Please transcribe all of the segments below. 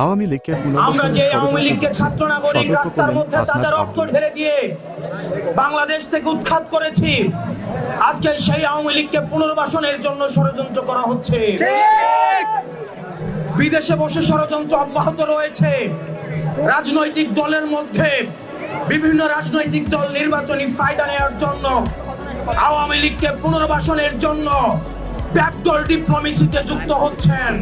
আওয়ামী লীগকে আমরা যে আওয়ামী লীগকে ছাত্র নাগরিক রাস্তার মধ্যে তাজা রক্ত। ঢেলে দিয়ে বাংলাদেশ থেকে উৎখাত করেছি। আজকে সেই আওয়ামী লীগকে পুনর্বাসনের জন্য ষড়যন্ত্র করা হচ্ছে। বিদেশে বসে ষড়যন্ত্র অব্যাহত রয়েছে। রাজনৈতিক দলের মধ্যে বিভিন্ন রাজনৈতিক দল নির্বাচনী ফায়দা নেওয়ার জন্য আওয়ামী লীগকে পুনর্বাসনের জন্য ব্যাকডোর ডিপ্লোমেসিতে যুক্ত হচ্ছেন।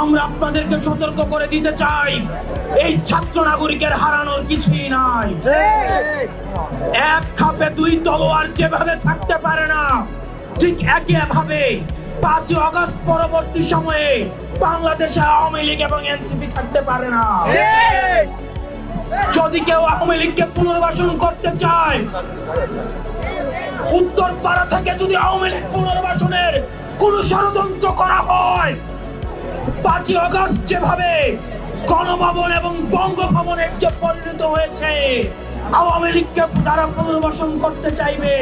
আমরা আপনাদেরকে সতর্ক করে দিতে চাই। এই ছাত্র নাগরিকের হারানোর কিছুই নাই। এক খাপে দুই তলোয়ার যেভাবে থাকতে পারে না, ঠিক একই ভাবে পাঁচই অগস্ট পরবর্তী সময়ে বাংলাদেশে আওয়ামী লীগ এবং এনসিপি থাকতে পারে না। যদি কেউ আওয়ামী লীগকে পুনর্বাসন করতে চায়, উত্তর পাড়া থেকে যদি আওয়ামী লীগ পুনর্বাসনের কোন ষড়যন্ত্র করা হয় পাঁচই অগস্ট যেভাবে গণভবন এবং বঙ্গভবনের যে পরিণত হয়েছে আওয়ামী লীগকে যারা পুনর্বাসন করতে চাইবে।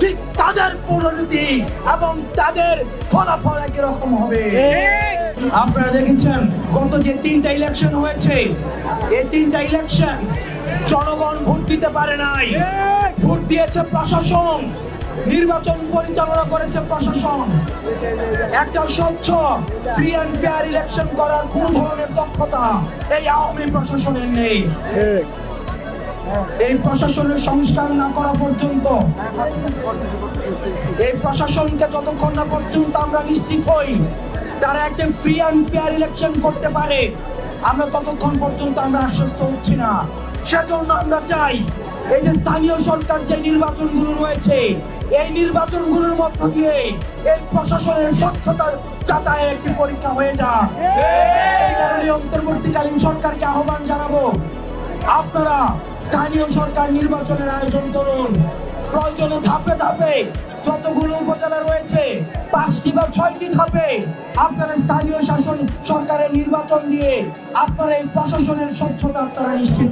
ঠিক তাদের পরিণতি এবং তাদের ফলাফল একই রকম হবে আপনারা দেখেছেন গত যে তিনটা ইলেকশন হয়েছে এই তিনটা ইলেকশন জনগণ ভোট দিতে পারে নাই। ভোট দিয়েছে প্রশাসন। নির্বাচন পরিচালনা করেছে প্রশাসন। একটা স্বচ্ছ ফ্রি অ্যান্ড ফেয়ার ইলেকশন করার কোন ধরনের দক্ষতা এই আওয়ামী প্রশাসনের নেই। এই প্রশাসনের সংস্কার না করা পর্যন্ত এই প্রশাসনকে যতক্ষণ না পর্যন্ত আমরা নিশ্চিত হই তারা একটা ফ্রি অ্যান্ড ফেয়ার ইলেকশন করতে পারে আমরা ততক্ষণ পর্যন্ত আমরা আশ্বস্ত হচ্ছি না। সেজন্য আমরা চাই এই যে স্থানীয় সরকার যে নির্বাচনগুলো রয়েছে, এই নির্বাচনগুলোর মধ্য দিয়ে এই প্রশাসনের স্বচ্ছতার যাচাইয়ের একটি পরীক্ষা হয়ে যাক। এই কারণে অন্তর্বর্তীকালীন সরকারকে আহ্বান জানাব, আপনারা স্থানীয় সরকার নির্বাচনের আয়োজন করুন। প্রয়োজনে ধাপে ধাপে যতগুলো উপজেলা রয়েছে, পাঁচটি বা ছয়টি ধাপে আপনারা স্থানীয় শাসন সরকারের নির্বাচন দিয়ে আপনারা এই প্রশাসনের স্বচ্ছতা আপনারা নিশ্চিত